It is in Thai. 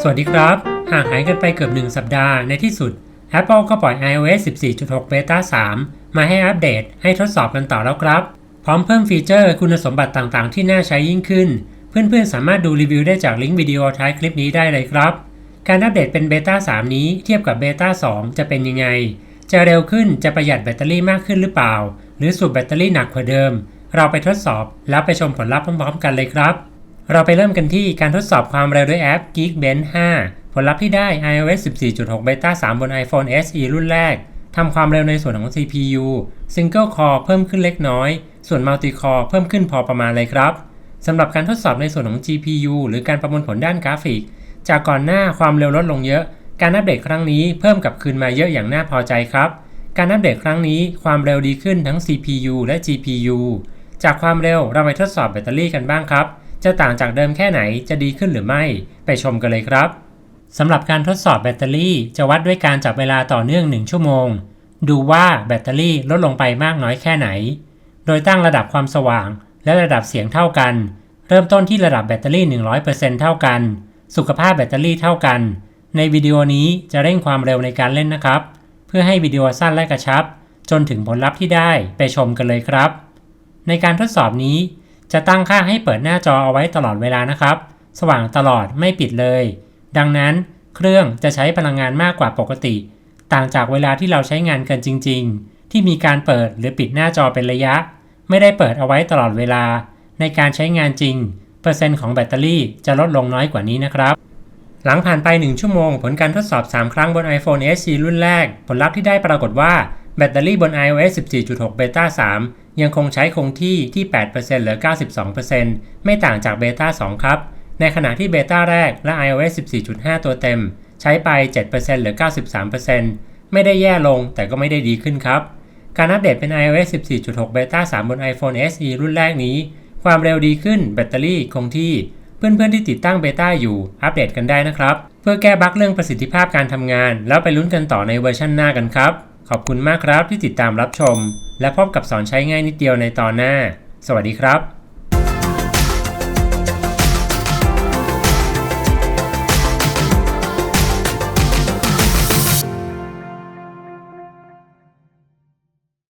สวัสดีครับ ห่างหายกันไปเกือบ 1 สัปดาห์ในที่สุด Apple ก็ปล่อย iOS 14.6 Beta 3 มาให้อัปเดตให้ทดสอบกันต่อแล้วครับ พร้อมเพิ่มฟีเจอร์คุณสมบัติต่างๆ ที่น่าใช้ยิ่งขึ้น เพื่อนๆ สามารถดูรีวิวได้จากลิงก์วิดีโอท้ายคลิปนี้ได้เลยครับ การอัปเดตเป็น Beta 3นี้เทียบกับ Beta 2จะเป็นยังไง จะเร็วขึ้นจะประหยัดแบตเตอรี่มากขึ้นหรือเปล่า หรือสูบแบตเตอรี่หนักกว่าเดิม เราไปทดสอบแล้วไปชมผลลัพธ์พร้อมๆ กันเลยครับ เราไปเริ่มกันที่การทดสอบความเร็วด้วยแอป Geekbench 5 ผลลัพธ์ที่ได้ iOS 14.6 Beta 3 บน iPhone SE รุ่นแรก ทำความเร็วในส่วนของ CPU Single Core เพิ่มขึ้นเล็กน้อย ส่วน Multi Core เพิ่มขึ้นพอประมาณเลยครับ สำหรับการทดสอบในส่วนของ GPU หรือการประมวลผลด้านกราฟิก จากก่อนหน้าความเร็วลดลงเยอะ การอัปเดตครั้งนี้เพิ่มกลับคืนมาเยอะอย่างน่าพอใจครับ การอัปเดตครั้งนี้ความเร็วดีขึ้นทั้ง CPU และ GPU จากความเร็วเราไปทดสอบแบตเตอรี่กันบ้างครับ จะต่างจากเดิมแค่ไหนจะดีขึ้นหรือไม่ ไปชมกันเลยครับสำหรับการทดสอบแบตเตอรี่จะวัดด้วยการจับเวลาต่อเนื่อง 1 ชั่วโมง ดูว่าแบตเตอรี่ลดลงไปมากน้อยแค่ไหน โดยตั้งระดับความสว่าง และระดับเสียงเท่ากัน เริ่มต้นที่ระดับแบตเตอรี่ 100%เท่ากัน สุขภาพแบตเตอรี่เท่ากัน ในวิดีโอนี้จะเร่งความเร็วในการเล่นนะครับ เพื่อให้วิดีโอสั้นและกระชับ จนถึงผลลัพธ์ที่ได้ไปชมกันเลยครับ ในการทดสอบนี้ จะตั้งค่าให้เปิดหน้าจอเอาไว้ตลอดเวลานะครับ สว่างตลอดไม่ปิดเลย ดังนั้นเครื่องจะใช้พลังงานมากกว่าปกติ ต่างจากเวลาที่เราใช้งานกันจริง ๆ ที่มีการเปิดหรือปิดหน้าจอเป็นระยะ ไม่ได้เปิดเอาไว้ตลอดเวลา ในการใช้งานจริง เปอร์เซ็นต์ของแบตเตอรี่จะลดลงน้อยกว่านี้นะครับหลังผ่านไป 1 ชั่วโมง ผลการทดสอบ 3 ครั้งบน iPhone SE รุ่นแรก ผลลัพธ์ที่ได้ปรากฏว่า แบตเตอรี่บน iOS 14.6 Beta 3 ยังคงใช้คงที่ที่8%เหลือ 92%ไม่ต่างจาก Beta 2 ครับ ในขณะที่ Beta แรกและ iOS 14.5 ตัวเต็ม ใช้ไป7%เหลือ 93%ไม่ได้แย่ลงแต่ก็ไม่ได้ดีขึ้นครับ การอัปเดตเป็น iOS 14.6 Beta 3 บน iPhone SE รุ่นแรกนี้ ความเร็วดีขึ้น แบตเตอรี่คงที่ เพื่อนๆที่ติดตั้งเบต้าอยู่ อัปเดตกันได้นะครับ เพื่อแก้บั๊กเรื่องประสิทธิภาพการทำงาน แล้วไปลุ้นกันต่อในเวอร์ชันหน้ากันครับ ขอบคุณมากครับที่ติดตามรับชม และพบกับสอนใช้ง่ายนิดเดียวในตอนหน้า สวัสดีครับ